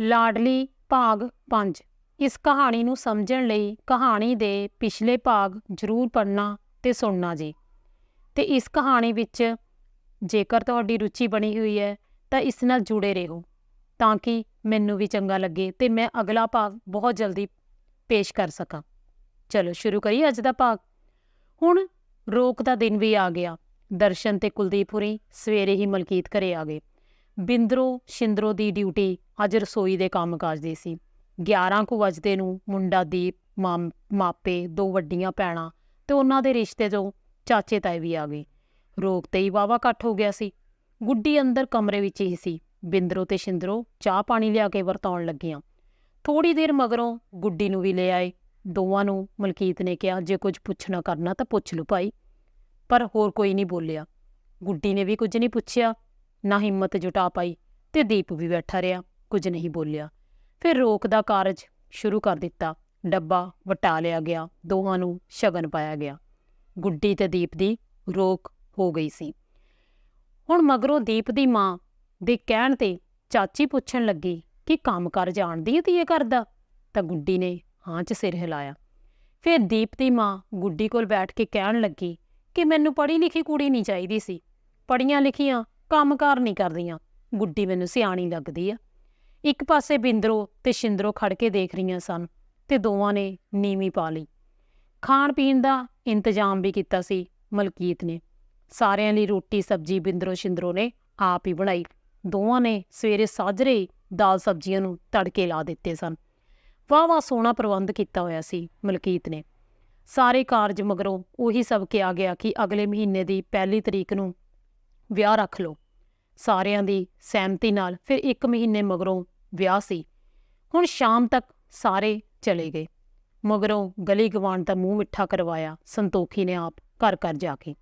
ਲਾਡਲੀ ਭਾਗ 5 ਇਸ ਕਹਾਣੀ ਨੂੰ ਸਮਝਣ ਲਈ ਕਹਾਣੀ ਦੇ ਪਿਛਲੇ ਭਾਗ ਜ਼ਰੂਰ ਪੜ੍ਹਨਾ ਤੇ ਸੁਣਨਾ ਜੀ। ਤੇ ਇਸ ਕਹਾਣੀ ਵਿੱਚ ਜੇਕਰ ਤੁਹਾਡੀ ਰੁਚੀ ਬਣੀ ਹੋਈ ਹੈ, ਤਾਂ ਇਸ ਨਾਲ ਜੁੜੇ ਰਹੋ, ਤਾਂ ਕਿ ਮੈਨੂੰ ਵੀ ਚੰਗਾ ਲੱਗੇ ਤੇ ਮੈਂ ਅਗਲਾ ਭਾਗ ਬਹੁਤ ਜਲਦੀ ਪੇਸ਼ ਕਰ ਸਕਾਂ। ਚਲੋ, ਸ਼ੁਰੂ ਕਰੀਏ ਅੱਜ ਦਾ ਭਾਗ। ਹੁਣ ਰੋਕ ਦਾ ਦਿਨ ਵੀ ਆ ਗਿਆ। ਦਰਸ਼ਨ ਤੇ ਕੁਲਦੀਪ ਹੁਰੀ ਸਵੇਰੇ ਹੀ ਮਲਕੀਤ ਘਰੇ ਆ ਗਏ। ਬਿੰਦਰੋ ਸ਼ਿੰਦਰੋ ਦੀ ਡਿਊਟੀ ਅੱਜ ਰਸੋਈ ਦੇ ਕੰਮਕਾਜ ਦੀ ਸੀ। 11 ਕੁ ਵਜਦੇ ਨੂੰ ਮੁੰਡਾ ਦੀਪ, ਮਾਮ- ਮਾਪੇ ਦੋ ਵੱਡੀਆਂ ਭੈਣਾਂ ਤੇ ਉਹਨਾਂ ਦੇ ਰਿਸ਼ਤੇ ਤੋਂ ਚਾਚੇ ਤਾਏ ਵੀ ਆ ਗਏ। ਰੋਕ ਤੇ ਹੀ ਵਾਵਾ ਇਕੱਠ ਹੋ ਗਿਆ ਸੀ। ਗੁੱਡੀ ਅੰਦਰ ਕਮਰੇ ਵਿੱਚ ਹੀ ਸੀ। ਬਿੰਦਰੋ ਤੇ ਸ਼ਿੰਦਰੋ ਚਾਹ ਪਾਣੀ ਲਿਆ ਕੇ ਵਰਤਾਉਣ ਲੱਗੀਆਂ। ਥੋੜੀ ਦੇਰ ਮਗਰੋਂ ਗੁੱਡੀ ਨੂੰ ਵੀ ਲੈ ਆਏ। ਦੋਵਾਂ ਨੂੰ ਮਲਕੀਤ ਨੇ ਕਿਹਾ, ਜੇ ਕੁਝ ਪੁੱਛਣਾ ਕਰਨਾ ਤਾਂ ਪੁੱਛ ਲਓ ਭਾਈ। ਪਰ ਹੋਰ ਕੋਈ ਨਹੀਂ ਬੋਲਿਆ। ਗੁੱਡੀ ਨੇ ਵੀ ਕੁਝ ਨਹੀਂ ਪੁੱਛਿਆ। ਨਾ ਹਿੰਮਤ ਜੁਟਾ ਪਾਈ ਤੇ ਦੀਪ ਵੀ ਬੈਠਾ ਰਿਹਾ, ਕੁਝ ਨਹੀਂ ਬੋਲਿਆ। ਫਿਰ ਰੋਕ ਦਾ ਕਾਰਜ ਸ਼ੁਰੂ ਕਰ ਦਿੱਤਾ। ਡੱਬਾ ਵਟਾ ਲਿਆ ਗਿਆ, ਦੋਹਾਂ ਨੂੰ ਸ਼ਗਨ ਪਾਇਆ ਗਿਆ। ਗੁੱਡੀ ਤੇ ਦੀਪ ਦੀ ਰੋਕ ਹੋ ਗਈ ਸੀ। ਹੁਣ ਮਗਰੋਂ ਦੀਪ ਦੀ ਮਾਂ ਦੇ ਕਹਿਣ ਤੇ ਚਾਚੀ ਪੁੱਛਣ ਲੱਗੀ ਕਿ ਕੰਮ ਕਰ ਜਾਣਦੀ ਹੈ ਧੀਏ ਕਰਦਾ ਤਾਂ ਗੁੱਡੀ ਨੇ ਹਾਂ 'ਚ ਸਿਰ ਹਿਲਾਇਆ। ਫਿਰ ਦੀਪ ਦੀ ਮਾਂ ਗੁੱਡੀ ਕੋਲ ਬੈਠ ਕੇ ਕਹਿਣ ਲੱਗੀ ਕਿ ਮੈਨੂੰ ਪੜ੍ਹੀ ਲਿਖੀ ਕੁੜੀ ਨਹੀਂ ਚਾਹੀਦੀ ਸੀ। ਪੜ੍ਹੀਆਂ ਲਿਖੀਆਂ ਕੰਮਕਾਰ ਨਹੀਂ ਕਰਦੀਆਂ। ਗੁੱਡੀ ਮੈਨੂੰ ਸਿਆਣੀ ਲੱਗਦੀ ਆ। ਇੱਕ ਪਾਸੇ ਬਿੰਦਰੋ ਤੇ ਸ਼ਿੰਦਰੋ ਖੜ ਕੇ ਦੇਖ ਰਹੀਆਂ ਸਨ ਤੇ ਦੋਵਾਂ ਨੇ ਨੀਵੀਂ ਪਾ ਲਈ। ਖਾਣ ਪੀਣ ਦਾ ਇੰਤਜ਼ਾਮ ਵੀ ਕੀਤਾ ਸੀ ਮਲਕੀਤ ਨੇ। ਸਾਰਿਆਂ ਲਈ ਰੋਟੀ, ਸਬਜ਼ੀ ਬਿੰਦਰੋ ਸ਼ਿੰਦਰੋ ਨੇ ਆਪ ਹੀ ਬਣਾਈ। ਦੋਵਾਂ ਨੇ ਸਵੇਰੇ ਸਾਜਰੇ ਹੀ ਦਾਲ ਸਬਜ਼ੀਆਂ ਨੂੰ ਤੜਕੇ ਲਾ ਦਿੱਤੇ ਸਨ। ਵਾਹ ਵਾਹ ਸੋਹਣਾ ਪ੍ਰਬੰਧ ਕੀਤਾ ਹੋਇਆ ਸੀ ਮਲਕੀਤ ਨੇ। ਸਾਰੇ ਕਾਰਜ ਮਗਰੋਂ ਉਹੀ ਸਭ ਕਿਹਾ ਗਿਆ ਕਿ ਅਗਲੇ ਮਹੀਨੇ ਦੀ ਪਹਿਲੀ ਤਰੀਕ ਨੂੰ ਵਿਆਹ ਰੱਖ ਲਓ। ਸਾਰਿਆਂ ਦੀ ਸਹਿਮਤੀ ਨਾਲ ਫਿਰ ਇੱਕ ਮਹੀਨੇ ਮਗਰੋਂ ਵਿਆਹ ਸੀ। ਹੁਣ ਸ਼ਾਮ ਤੱਕ ਸਾਰੇ ਚਲੇ ਗਏ। ਮਗਰੋਂ ਗਲੀ ਗਵਾਂਡ ਦਾ ਮੂੰਹ ਮਿੱਠਾ ਕਰਵਾਇਆ ਸੰਤੋਖੀ ਨੇ ਆਪ ਘਰ ਘਰ ਜਾ ਕੇ।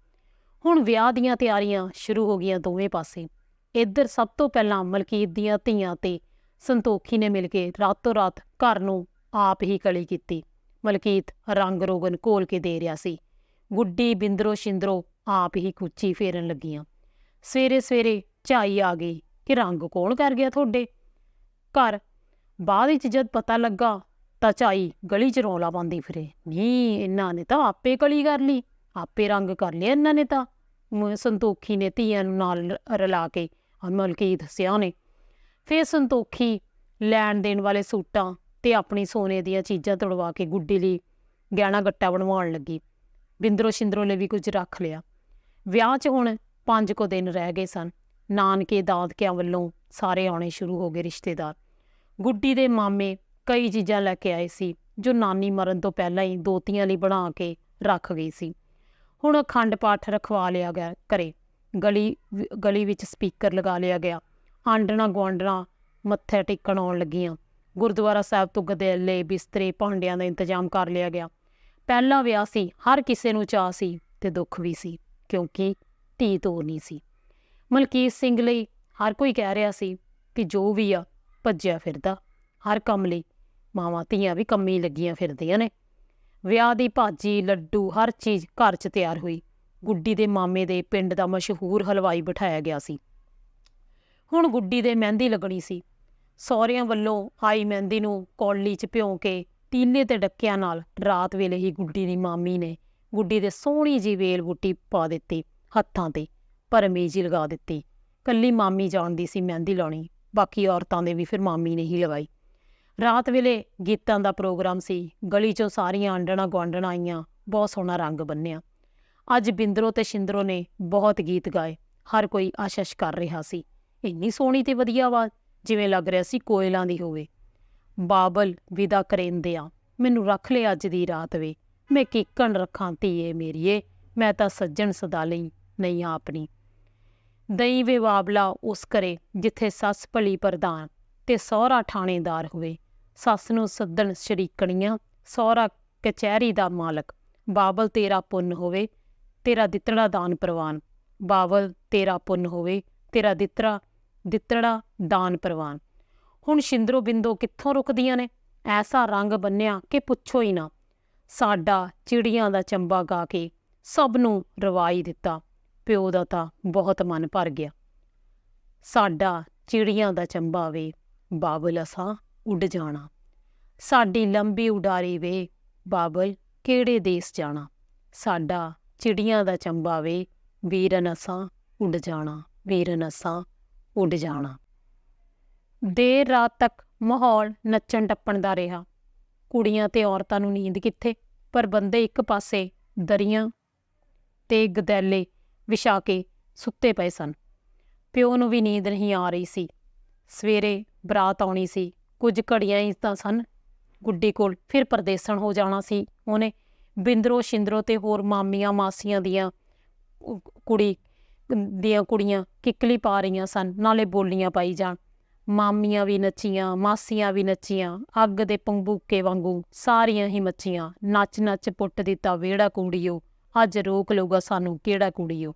ਹੁਣ ਵਿਆਹ ਦੀਆਂ ਤਿਆਰੀਆਂ ਸ਼ੁਰੂ ਹੋ ਗਈਆਂ ਦੋਵੇਂ ਪਾਸੇ। ਇੱਧਰ ਸਭ ਤੋਂ ਪਹਿਲਾਂ ਮਲਕੀਤ ਦੀਆਂ ਧੀਆਂ ਤੇ ਸੰਤੋਖੀ ਨੇ ਮਿਲ ਕੇ ਰਾਤੋਂ ਰਾਤ ਘਰ ਨੂੰ ਆਪ ਹੀ ਕਲੀ ਕੀਤੀ। ਮਲਕੀਤ ਰੰਗ ਰੋਗਨ ਘੋਲ ਕੇ ਦੇ ਰਿਹਾ ਸੀ। ਗੁੱਡੀ ਬਿੰਦਰੋ ਸ਼ਿੰਦਰੋ ਆਪ ਹੀ ਕੁੱਚੀ ਫੇਰਨ ਲੱਗੀਆਂ। ਸਵੇਰੇ ਸਵੇਰੇ ਝਾਈ ਆ ਗਈ ਕਿ ਰੰਗ ਕੌਣ ਕਰ ਗਿਆ ਤੁਹਾਡੇ? ਘਰ। ਬਾਅਦ ਵਿੱਚ ਜਦ ਪਤਾ ਲੱਗਾ ਤਾਂ ਝਾਈ ਗਲੀ 'ਚ ਰੌਲਾ ਪਾਉਂਦੀ ਫਿਰੇ। ਨਹੀਂ ਇਹਨਾਂ ਨੇ ਤਾਂ ਆਪੇ ਕਲੀ ਕਰ ਲਈ। ਆਪੇ ਰੰਗ ਕਰ ਲਿਆ ਇਹਨਾਂ ਨੇ ਤਾਂ। ਸੰਤੋਖੀ ਨੇ ਧੀਆਂ ਨੂੰ ਨਾਲ ਰਲਾ ਕੇ ਔਰ ਮਲਕੀਤ ਹੱਸਿਆ ਨੇ ਫਿਰ ਸੰਤੋਖੀ ਲੈਣ ਦੇਣ ਵਾਲੇ ਸੂਟਾਂ ਤੇ ਆਪਣੀ ਸੋਨੇ ਦੀਆਂ ਚੀਜ਼ਾਂ ਤੜਵਾ ਕੇ ਗੁੱਡੀ ਲਈ ਗਹਿਣਾ ਗੱਟਾ ਬਣਵਾਉਣ ਲੱਗੀ। ਬਿੰਦਰੋ ਸ਼ਿੰਦਰੋ ਨੇ ਵੀ ਕੁਝ ਰੱਖ ਲਿਆ। ਵਿਆਹ 'ਚ ਹੁਣ ਪੰਜ ਕੁ ਦਿਨ ਰਹਿ ਗਏ ਸਨ। ਨਾਨਕੇ, ਦਾਦਕਿਆਂ ਵੱਲੋਂ ਸਾਰੇ ਆਉਣੇ ਸ਼ੁਰੂ ਹੋ ਗਏ ਰਿਸ਼ਤੇਦਾਰ। ਗੁੱਡੀ ਦੇ ਮਾਮੇ ਕਈ ਚੀਜ਼ਾਂ ਲੈ ਕੇ ਆਏ ਸੀ, ਜੋ ਨਾਨੀ ਮਰਨ ਤੋਂ ਪਹਿਲਾਂ ਹੀ ਦੋਤੀਆਂ ਲਈ ਬਣਾ ਕੇ ਰੱਖ ਗਈ ਸੀ। ਹੁਣ ਅਖੰਡ ਪਾਠ ਰਖਵਾ ਲਿਆ ਗਿਆ ਕਰੇ ਗਲੀ ਗਲੀ ਵਿੱਚ ਸਪੀਕਰ ਲਗਾ ਲਿਆ ਗਿਆ। ਆਂਡਣਾ ਗੁਆਂਢਣਾ ਮੱਥੇ ਟੇਕਣ ਆਉਣ ਲੱਗੀਆਂ। ਗੁਰਦੁਆਰਾ ਸਾਹਿਬ ਤੋਂ ਗਦੇਲੇ, ਬਿਸਤਰੇ, ਭਾਂਡਿਆਂ ਦਾ ਇੰਤਜ਼ਾਮ ਕਰ ਲਿਆ ਗਿਆ। ਪਹਿਲਾ ਵਿਆਹ ਸੀ, ਹਰ ਕਿਸੇ ਨੂੰ ਚਾਅ ਸੀ ਤੇ ਦੁੱਖ ਵੀ ਸੀ, ਕਿਉਂਕਿ ਧੀ ਤੋਰਨੀ ਸੀ। ਮਲਕੀਤ ਸਿੰਘ ਲਈ ਹਰ ਕੋਈ ਕਹਿ ਰਿਹਾ ਸੀ ਕਿ ਜੋ ਵੀ ਆ, ਭੱਜਿਆ ਫਿਰਦਾ, ਹਰ ਕੰਮ ਲਈ ਮਾਵਾਂ ਧੀਆਂ ਵੀ ਕੰਮੀ ਲੱਗੀਆਂ ਫਿਰਦੀਆਂ ਨੇ। ਵਿਆਹ ਦੀ ਭਾਜੀ, ਲੱਡੂ, ਹਰ ਚੀਜ਼ ਘਰ 'ਚ ਤਿਆਰ ਹੋਈ। ਗੁੱਡੀ ਦੇ ਮਾਮੇ ਦੇ ਪਿੰਡ ਦਾ ਮਸ਼ਹੂਰ ਹਲਵਾਈ ਬਿਠਾਇਆ ਗਿਆ ਸੀ। ਹੁਣ ਗੁੱਡੀ ਦੇ ਮਹਿੰਦੀ ਲੱਗਣੀ ਸੀ। ਸਹੁਰਿਆਂ ਵੱਲੋਂ ਆਈ ਮਹਿੰਦੀ ਨੂੰ ਕੌਲੀ 'ਚ ਭਿਉਂ ਕੇ ਤੀਲੇ ਤੇ ਡੱਕਿਆਂ ਨਾਲ ਰਾਤ ਵੇਲੇ ਹੀ ਗੁੱਡੀ ਦੀ ਮਾਮੀ ਨੇ ਗੁੱਡੀ ਦੇ ਸੋਹਣੀ ਜੀ ਵੇਲ ਬੂਟੀ ਪਾ ਦਿੱਤੀ। ਹੱਥਾਂ ਤੇ ਭਰਮੀ ਜੀ ਲਗਾ ਦਿੱਤੀ। ਕੱਲੀ ਮਾਮੀ ਜਾਣਦੀ ਸੀ ਮਹਿੰਦੀ ਲਾਉਣੀ, ਬਾਕੀ ਔਰਤਾਂ ਦੇ ਵੀ ਫਿਰ ਮਾਮੀ ਨੇ ਹੀ ਲਗਾਈ। ਰਾਤ ਵੇਲੇ ਗੀਤਾਂ ਦਾ ਪ੍ਰੋਗਰਾਮ ਸੀ, ਗਲੀ 'ਚੋਂ ਸਾਰੀਆਂ ਆਂਡਣਾ ਗੁਆਂਢਣਾ ਆਈਆਂ, ਬਹੁਤ ਸੋਹਣਾ ਰੰਗ ਬੰਨਿਆ। ਅੱਜ ਬਿੰਦਰੋ ਤੇ ਸ਼ਿੰਦਰੋ ਨੇ ਬਹੁਤ ਗੀਤ ਗਾਏ, ਹਰ ਕੋਈ ਆਸ਼ਸ਼ ਕਰ ਰਿਹਾ ਸੀ। ਇੰਨੀ ਸੋਹਣੀ ਤੇ ਵਧੀਆ ਆਵਾਜ਼, ਜਿਵੇਂ ਲੱਗ ਰਿਹਾ ਸੀ ਕੋਇਲਾਂ ਦੀ ਹੋਵੇ। ਬਾਬਲ ਵਿਦਾ ਕਰੇਂਦਿਆਂ, ਮੈਨੂੰ ਰੱਖ ਲੈ ਅੱਜ ਦੀ ਰਾਤ ਵੇ, ਮੈਂ ਕੀਕਣ ਰੱਖਾਂ ਧੀਏ ਮੇਰੀਏ, ਮੈਂ ਤਾਂ ਸੱਜਣ ਸਦਾ ਲਈ। ਨਹੀਂ ਆਪਣੀ। ਦਈ ਵੇ ਉਸ ਕਰੇ ਜਿੱਥੇ ਸੱਸ ਭਲੀ ਪ੍ਰਧਾਨ ਤੇ ਸਹੁਰਾ ਥਾਣੇਦਾਰ ਹੋਵੇ। ਸੱਸ ਨੂੰ ਸੱਦਣ ਸ਼ਰੀਕਣੀਆਂ, ਸਹੁਰਾ ਕਚਹਿਰੀ ਦਾ ਮਾਲਕ, ਬਾਬਲ ਤੇਰਾ ਪੁੰਨ ਹੋਵੇ, ਤੇਰਾ ਦਿੱਤੜਾ ਦਾਨ ਪ੍ਰਵਾਨ। ਬਾਬਲ ਤੇਰਾ ਪੁੰਨ ਹੋਵੇ, ਤੇਰਾ ਦਿੱਤੜਾ ਦਿੱਤੜਾ ਦਾਨ ਪ੍ਰਵਾਨ। ਹੁਣ ਸ਼ਿੰਦਰੋ ਬਿੰਦੋ ਕਿੱਥੋਂ ਰੁਕਦੀਆਂ ਨੇ? ਐਸਾ ਰੰਗ ਬੰਨਿਆ ਕਿ ਪੁੱਛੋ ਹੀ ਨਾ। ਸਾਡਾ ਚਿੜੀਆਂ ਦਾ ਚੰਬਾ ਗਾ ਕੇ ਸਭ ਨੂੰ ਰਵਾਈ ਦਿੱਤਾ। ਪਿਓ ਦਾ ਤਾਂ ਬਹੁਤ ਮਨ ਭਰ ਗਿਆ। ਸਾਡਾ ਚਿੜੀਆਂ ਦਾ ਚੰਬਾ ਵੇ, ਬਾਬਲ ਅਸਾਂ ਉੱਡ ਜਾਣਾ। ਸਾਡੀ ਲੰਬੀ ਉਡਾਰੀ ਵੇ, ਬਾਬਲ ਕਿਹੜੇ ਦੇਸ ਜਾਣਾ। ਸਾਡਾ ਚਿੜੀਆਂ ਦਾ ਚੰਬਾ ਵੇ, ਵੀਰਨ ਅਸਾਂ ਉੱਡ ਜਾਣਾ, ਵੀਰਨ ਅਸਾਂ ਉੱਡ ਜਾਣਾ। ਦੇਰ ਰਾਤ ਤੱਕ ਮਾਹੌਲ ਨੱਚਣ ਟੱਪਣ ਦਾ ਰਿਹਾ। ਕੁੜੀਆਂ ਤੇ ਔਰਤਾਂ ਨੂੰ ਨੀਂਦ ਕਿੱਥੇ? ਪਰ ਬੰਦੇ ਇੱਕ ਪਾਸੇ ਦਰੀਆਂ ਤੇ ਗਦੈਲੇ ਵਿਛਾ ਕੇ ਸੁੱਤੇ ਪਏ ਸਨ। ਪਿਓ ਨੂੰ ਵੀ ਨੀਂਦ ਨਹੀਂ ਆ ਰਹੀ ਸੀ। ਸਵੇਰੇ ਬਰਾਤ ਆਉਣੀ ਸੀ। ਕੁਝ ਘੜੀਆਂ ਹੀ ਤਾਂ ਸਨ। ਗੁੱਡੀ ਕੋਲ ਫਿਰ ਪਰਦੇਸਣ ਹੋ ਜਾਣਾ ਸੀ। ਉਹਨੇ ਬਿੰਦਰੋ ਸ਼ਿੰਦਰੋ ਤੇ ਹੋਰ ਮਾਮੀਆਂ ਮਾਸੀਆਂ ਦੀਆਂ ਕੁੜੀ ਦੀਆਂ ਕੁੜੀਆਂ ਕਿੱਕਲੀ ਪਾ ਰਹੀਆਂ ਸਨ। ਨਾਲੇ ਬੋਲੀਆਂ ਪਾਈ ਜਾਣ। ਮਾਮੀਆਂ ਵੀ ਨੱਚੀਆਂ, ਮਾਸੀਆਂ ਵੀ ਨੱਚੀਆਂ, ਅੱਗ ਦੇ ਪੰਬੂਕੇ ਵਾਂਗੂ ਸਾਰੀਆਂ ਹੀ ਮੱਚੀਆਂ। ਨੱਚ ਨੱਚ ਪੁੱਟ ਦਿੱਤਾ ਵਿਹੜਾ ਕੁੜੀਓ। ਅੱਜ ਰੋਕ ਲਊਗਾ ਸਾਨੂੰ, ਕਿਹੜਾ ਕੁੜੀਓ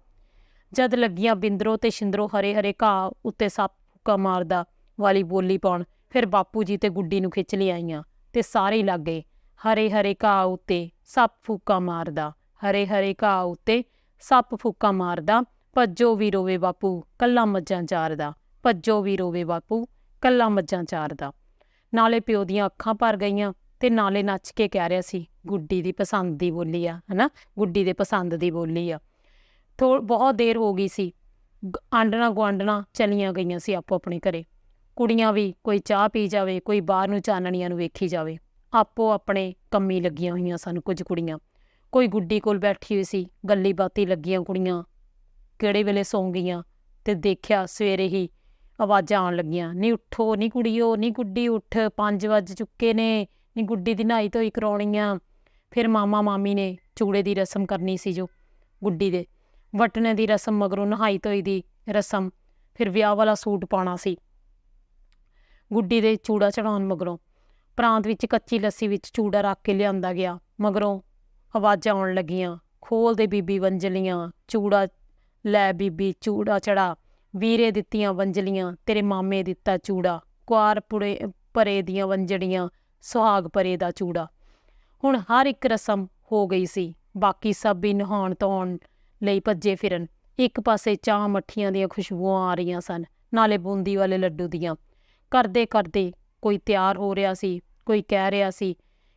ਜਦ ਲੱਗੀਆਂ ਬਿੰਦਰੋ ਤੇ ਸ਼ਿੰਦਰੋ ਹਰੇ ਹਰੇ ਘਾਹ ਉੱਤੇ ਸੱਪ ਫੁੱਕਾ ਮਾਰਦਾ, ਵਾਲੀ ਬੋਲੀ ਪਾਉਣ, ਫਿਰ ਬਾਪੂ ਜੀ ਤੇ ਗੁੱਡੀ ਨੂੰ ਖਿੱਚ ਲਿਆਈਆਂ ਤੇ ਸਾਰੇ ਹੀ ਲੱਗੇ ਹਰੇ ਹਰੇ ਘਾਹ ਉੱਤੇ ਸੱਪ ਫੁੱਕਾ ਮਾਰਦਾ, ਹਰੇ ਹਰੇ ਘਾਹ ਉੱਤੇ ਸੱਪ ਫੁੱਕਾ ਮਾਰਦਾ, ਭੱਜੋ ਵੀ ਰੋਵੇ ਬਾਪੂ, ਕੱਲਾ ਮੱਝਾਂ ਚਾਰਦਾ, ਭੱਜੋ ਵੀ ਰੋਵੇ ਬਾਪੂ, ਕੱਲਾ ਮੱਝਾਂ ਚਾਰਦਾ। ਨਾਲੇ ਪਿਓ ਦੀਆਂ ਅੱਖਾਂ ਭਰ ਗਈਆਂ ਤੇ ਨਾਲੇ ਨੱਚ ਕੇ ਕਹਿ ਰਿਹਾ ਸੀ ਗੁੱਡੀ ਦੀ ਪਸੰਦ ਦੀ ਬੋਲੀ ਆ, ਹਨਾ? ਗੁੱਡੀ ਦੇ ਪਸੰਦ ਦੀ ਬੋਲੀ ਆ। ਥੋ, ਬਹੁਤ ਦੇਰ ਹੋ ਗਈ ਸੀ। ਗ- ਆਂਡਣਾ ਗੁਆਂਢਣਾ ਚਲੀਆਂ ਗਈਆਂ ਸੀ ਆਪੋ ਆਪਣੇ ਘਰੇ। ਕੁੜੀਆਂ ਵੀ ਕੋਈ ਚਾਹ ਪੀ ਜਾਵੇ, ਕੋਈ ਬਾਹਰ ਨੂੰ ਚਾਨਣੀਆਂ ਨੂੰ ਵੇਖੀ ਜਾਵੇ। ਆਪੋ ਆਪਣੇ ਕੰਮੀ ਲੱਗੀਆਂ ਹੋਈਆਂ ਸਨ ਕੁਝ ਕੁੜੀਆਂ। ਕੋਈ ਗੁੱਡੀ ਕੋਲ ਬੈਠੀ ਹੋਈ ਸੀ, ਗੱਲੀ ਬਾਤੀ ਲੱਗੀਆਂ ਕੁੜੀਆਂ। ਕਿਹੜੇ ਵੇਲੇ ਸੌਂ ਗਈਆਂ ਤੇ ਦੇਖਿਆ ਸਵੇਰੇ ਹੀ ਆਵਾਜ਼ਾਂ ਆਉਣ ਲੱਗੀਆਂ। ਨਹੀਂ ਉੱਠੋ, ਨੀ ਕੁੜੀਓ ਨਹੀਂ ਗੁੱਡੀ, ਉੱਠ। 5 ਵੱਜ ਚੁੱਕੇ ਨੇ। ਨਹੀਂ ਗੁੱਡੀ ਦੀ ਨਹਾਈ ਧੋਈ ਕਰਾਉਣੀ ਆ। ਫਿਰ ਮਾਮਾ ਮਾਮੀ ਨੇ ਚੂੜੇ ਦੀ ਰਸਮ ਕਰਨੀ ਸੀ ਜੋ, ਗੁੱਡੀ ਦੇ। ਵਟਣੇ ਦੀ ਰਸਮ ਮਗਰੋਂ ਨਹਾਈ ਧੋਈ ਦੀ ਰਸਮ, ਫਿਰ ਵਿਆਹ ਵਾਲਾ ਸੂਟ ਪਾਉਣਾ ਸੀ। ਗੁੱਡੀ ਦੇ ਚੂੜਾ ਚੜਾਉਣ ਮਗਰੋਂ ਪ੍ਰਾਂਤ ਵਿੱਚ ਕੱਚੀ ਲੱਸੀ ਵਿੱਚ ਚੂੜਾ ਰੱਖ ਕੇ ਲਿਆਂਦਾ ਗਿਆ। ਮਗਰੋਂ ਆਵਾਜ਼ਾਂ ਆਉਣ ਲੱਗੀਆਂ, ਖੋਲ ਦੇ ਬੀਬੀ ਵੰਜਲੀਆਂ ਚੂੜਾ, ਲੈ ਬੀਬੀ ਚੂੜਾ ਚੜਾ, ਵੀਰੇ ਦਿੱਤੀਆਂ ਵੰਜਲੀਆਂ ਤੇਰੇ ਮਾਮੇ ਦਿੱਤਾ ਚੂੜਾ, ਕੁਆਰ ਪੁਰੇ ਪਰੇ ਦੀਆਂ ਵੰਜੜੀਆਂ ਸੁਹਾਗ ਪਰੇ ਦਾ ਚੂੜਾ। ਹੁਣ ਹਰ ਇੱਕ ਰਸਮ ਹੋ ਗਈ ਸੀ। ਬਾਕੀ ਸਭ ਵੀ ਨਹਾਉਣ ਧੋਣ ਲਈ ਭੱਜੇ ਫਿਰਨ। ਇੱਕ ਪਾਸੇ ਚਾਹ ਮੱਠੀਆਂ ਦੀਆਂ ਖੁਸ਼ਬੂਆਂ ਆ ਰਹੀਆਂ ਸਨ, ਨਾਲੇ ਬੂੰਦੀ ਵਾਲੇ ਲੱਡੂ ਦੀਆਂ। ਕਰਦੇ ਕਰਦੇ ਕੋਈ ਤਿਆਰ ਹੋ ਰਿਹਾ ਸੀ, ਕੋਈ ਕਹਿ ਰਿਹਾ ਸੀ,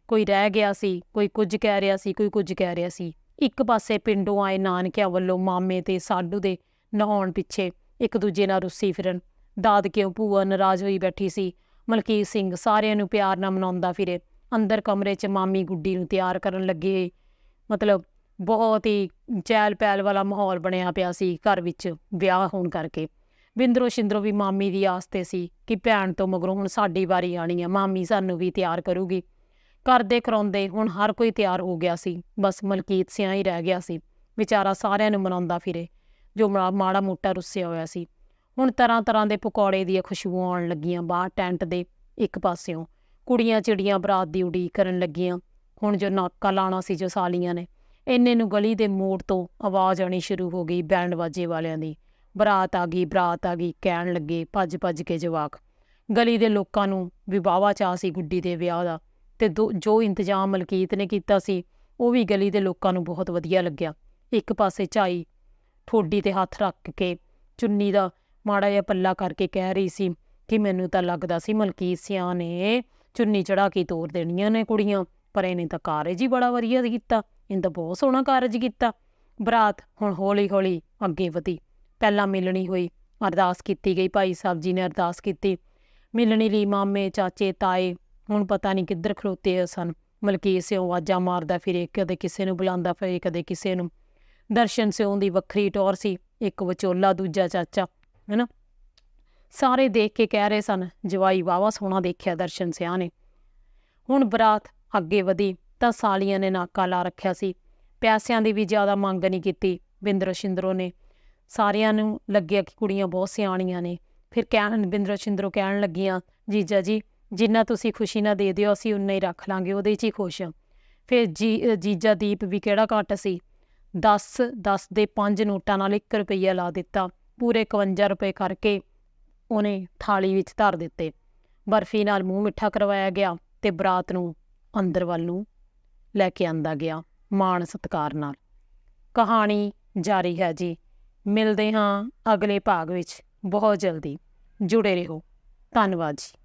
ਕੋਈ ਰਹਿ ਗਿਆ ਸੀ, ਕੋਈ ਕੁਝ ਕਹਿ ਰਿਹਾ ਸੀ, ਕੋਈ ਕੁਝ ਕਹਿ ਰਿਹਾ ਸੀ। ਇੱਕ ਪਾਸੇ ਪਿੰਡੋਂ ਆਏ ਨਾਨਕਿਆਂ ਵੱਲੋਂ ਮਾਮੇ ਤੇ ਸਾਡੂ ਦੇ ਨਹਾਉਣ ਪਿੱਛੇ ਇੱਕ ਦੂਜੇ ਨਾਲ ਰੁੱਸੀ ਫਿਰਨ। ਦਾਦ ਕਿਉਂ ਭੂਆ ਨਾਰਾਜ਼ ਹੋਈ ਬੈਠੀ ਸੀ? ਮਲਕੀਤ ਸਿੰਘ ਸਾਰਿਆਂ ਨੂੰ ਪਿਆਰ ਨਾਲ ਮਨਾਉਂਦਾ ਫਿਰੇ। ਅੰਦਰ ਕਮਰੇ 'ਚ ਮਾਮੀ ਗੁੱਡੀ ਨੂੰ ਤਿਆਰ ਕਰਨ ਲੱਗੇ। ਮਤਲਬ ਬਹੁਤ ਹੀ ਚਹਿਲ ਪਹਿਲ ਵਾਲਾ ਮਾਹੌਲ ਬਣਿਆ ਪਿਆ ਸੀ ਘਰ ਵਿੱਚ ਵਿਆਹ ਹੋਣ ਕਰਕੇ। ਬਿੰਦਰੋ ਸ਼ਿੰਦਰੋ ਵੀ ਮਾਮੀ ਦੀ ਆਸ ਤੇ ਸੀ ਕਿ ਭੈਣ ਤੋਂ ਮਗਰੋਂ ਹੁਣ ਸਾਡੀ ਵਾਰੀ ਆਣੀ ਆ, ਮਾਮੀ ਸਾਨੂੰ ਵੀ ਤਿਆਰ ਕਰੂਗੀ। ਕਰਦੇ ਕਰਾਉਂਦੇ ਹੁਣ ਹਰ ਕੋਈ ਤਿਆਰ ਹੋ ਗਿਆ ਸੀ, ਬਸ ਮਲਕੀਤ ਸਿਆਂ ਹੀ ਰਹਿ ਗਿਆ ਸੀ, ਵਿਚਾਰਾ ਸਾਰਿਆਂ ਨੂੰ ਮਨਾਉਂਦਾ ਫਿਰੇ, ਜੋ ਮਾ- ਮਾੜਾ ਮੋਟਾ ਰੁੱਸਿਆ ਹੋਇਆ ਸੀ। ਹੁਣ ਤਰ੍ਹਾਂ ਤਰ੍ਹਾਂ ਦੇ ਪਕੌੜੇ ਦੀਆਂ ਖੁਸ਼ਬੂਆਂ ਆਉਣ ਲੱਗੀਆਂ ਬਾਹਰ ਟੈਂਟ ਦੇ ਇੱਕ ਪਾਸਿਓਂ। ਕੁੜੀਆਂ ਚਿੜੀਆਂ ਬਰਾਤ ਦੀ ਉਡੀਕ ਕਰਨ ਲੱਗੀਆਂ। ਹੁਣ ਜੋ ਨਾਕਾ ਲਾਣਾ ਸੀ ਜੋ ਸਾਲੀਆਂ ਨੇ, ਇੰਨੇ ਨੂੰ ਗਲੀ ਦੇ ਮੋੜ ਤੋਂ ਆਵਾਜ਼ ਆਣੀ ਸ਼ੁਰੂ ਹੋ ਗਈ ਬੈਂਡ ਵਾਜੇ ਵਾਲਿਆਂ ਦੀ। ਬਰਾਤ ਆ ਗਈ, ਬਰਾਤ ਆ ਗਈ, ਕਹਿਣ ਲੱਗੇ ਭੱਜ ਭੱਜ ਕੇ ਜਵਾਕ। ਗਲੀ ਦੇ ਲੋਕਾਂ ਨੂੰ ਵੀ ਵਾਹਵਾ ਚਾਅ ਸੀ ਗੁੱਡੀ ਦੇ ਵਿਆਹ ਦਾ, ਤੇ ਦੋ- ਜੋ ਇੰਤਜ਼ਾਮ ਮਲਕੀਤ ਨੇ ਕੀਤਾ ਸੀ, ਉਹ ਵੀ ਗਲੀ ਦੇ ਲੋਕਾਂ ਨੂੰ ਬਹੁਤ ਵਧੀਆ ਲੱਗਿਆ। ਇੱਕ ਪਾਸੇ ਝਾਈ ਠੋਡੀ ਤੇ ਹੱਥ ਰੱਖ ਕੇ ਚੁੰਨੀ ਦਾ ਮਾੜਾ ਜਿਹਾ ਪੱਲਾ ਕਰਕੇ ਕਹਿ ਰਹੀ ਸੀ ਕਿ ਮੈਨੂੰ ਤਾਂ ਲੱਗਦਾ ਸੀ ਮਲਕੀਤ ਸਿਆਂ ਨੇ ਚੁੰਨੀ ਚੜਾ ਕੇ ਤੋਰ ਦੇਣੀਆਂ ਨੇ ਕੁੜੀਆਂ, ਪਰ ਇਹਨੇ ਤਾਂ ਕਾਰਜ ਹੀ ਬੜਾ ਵਧੀਆ ਕੀਤਾ, ਇਹਨੇ ਤਾਂ ਬਹੁਤ ਸੋਹਣਾ ਕਾਰਜ ਕੀਤਾ। ਬਰਾਤ ਹੁਣ ਹੌਲੀ ਹੌਲੀ ਅੱਗੇ ਵਧੀ। ਪਹਿਲਾਂ ਮਿਲਣੀ ਹੋਈ, ਅਰਦਾਸ ਕੀਤੀ ਗਈ ਭਾਈ ਸਾਹਿਬ ਜੀ ਨੇ ਅਰਦਾਸ ਕੀਤੀ। ਮਿਲਣੀ ਲਈ ਮਾਮੇ, ਚਾਚੇ, ਤਾਏ, ਹੁਣ ਪਤਾ ਨਹੀਂ ਕਿੱਧਰ ਖਲੋਤੇ ਸਨ। ਮਲਕੀਤ ਸਿਉਂ ਆਵਾਜ਼ਾਂ ਮਾਰਦਾ ਫਿਰੇ, ਕਦੇ ਕਿਸੇ ਨੂੰ ਬੁਲਾਉਂਦਾ ਫਿਰੇ, ਕਦੇ ਕਿਸੇ ਨੂੰ। ਦਰਸ਼ਨ ਸਿਉਂ ਦੀ ਵੱਖਰੀ ਟੌਰ ਸੀ, ਇੱਕ ਵਿਚੋਲਾ, ਦੂਜਾ ਚਾਚਾ, ਹੈਨਾ? ਸਾਰੇ ਦੇਖ ਕੇ ਕਹਿ ਰਹੇ ਸਨ, ਜਵਾਈ ਵਾਵਾ ਸੋਹਣਾ ਦੇਖਿਆ ਦਰਸ਼ਨ ਸਿਆ ਨੇ। ਹੁਣ ਬਰਾਤ ਅੱਗੇ ਵਧੀ ਤਾਂ ਸਾਲੀਆਂ ਨੇ ਨਾਕਾ ਲਾ ਰੱਖਿਆ ਸੀ। ਪੈਸਿਆਂ ਦੀ ਵੀ ਜ਼ਿਆਦਾ ਮੰਗ ਨਹੀਂ ਕੀਤੀ ਬਿੰਦਰ ਸ਼ਿੰਦਰੋ ਨੇ। ਸਾਰਿਆਂ ਨੂੰ ਲੱਗਿਆ ਕਿ ਕੁੜੀਆਂ ਬਹੁਤ ਸਿਆਣੀਆਂ ਨੇ। ਫਿਰ ਕਹਿਣ ਬਿੰਦਰ ਸ਼ਿੰਦਰੋ ਕਹਿਣ ਲੱਗੀਆਂ, ਜੀਜਾ ਜੀ, ਜਿੰਨਾ ਤੁਸੀਂ ਖੁਸ਼ੀ ਨਾਲ ਦੇ ਦਿਓ, ਅਸੀਂ ਉਨਾ ਹੀ ਰੱਖ ਲਾਂਗੇ, ਉਹਦੇ 'ਚ ਹੀ ਖੁਸ਼ ਹਾਂ। ਫਿਰ ਜੀ, ਜੀਜਾ ਦੀਪ ਵੀ ਕਿਹੜਾ ਘੱਟ ਸੀ? 10 10 ਦੇ 5 ਨੋਟਾਂ ਨਾਲ 1 ਰੁਪਈਆ ਲਾ ਦਿੱਤਾ, ਪੂਰੇ 51 ਰੁਪਏ ਕਰਕੇ ਉਹਨੇ ਥਾਲੀ ਵਿੱਚ ਧਰ ਦਿੱਤੇ। ਬਰਫੀ ਨਾਲ ਮੂੰਹ ਮਿੱਠਾ ਕਰਵਾਇਆ ਗਿਆ ਤੇ ਬਰਾਤ ਨੂੰ ਅੰਦਰ ਵੱਲ ਨੂੰ ਲੈ ਕੇ ਆਂਦਾ ਗਿਆ, ਮਾਣ ਸਤਕਾਰ ਨਾਲ। ਕਹਾਣੀ ਜਾਰੀ ਹੈ ਜੀ। ਮਿਲਦੇ ਹਾਂ ਅਗਲੇ ਭਾਗ ਵਿੱਚ। ਬਹੁਤ ਜਲਦੀ। ਜੁੜੇ ਰਹੋ। ਧੰਨਵਾਦ ਜੀ।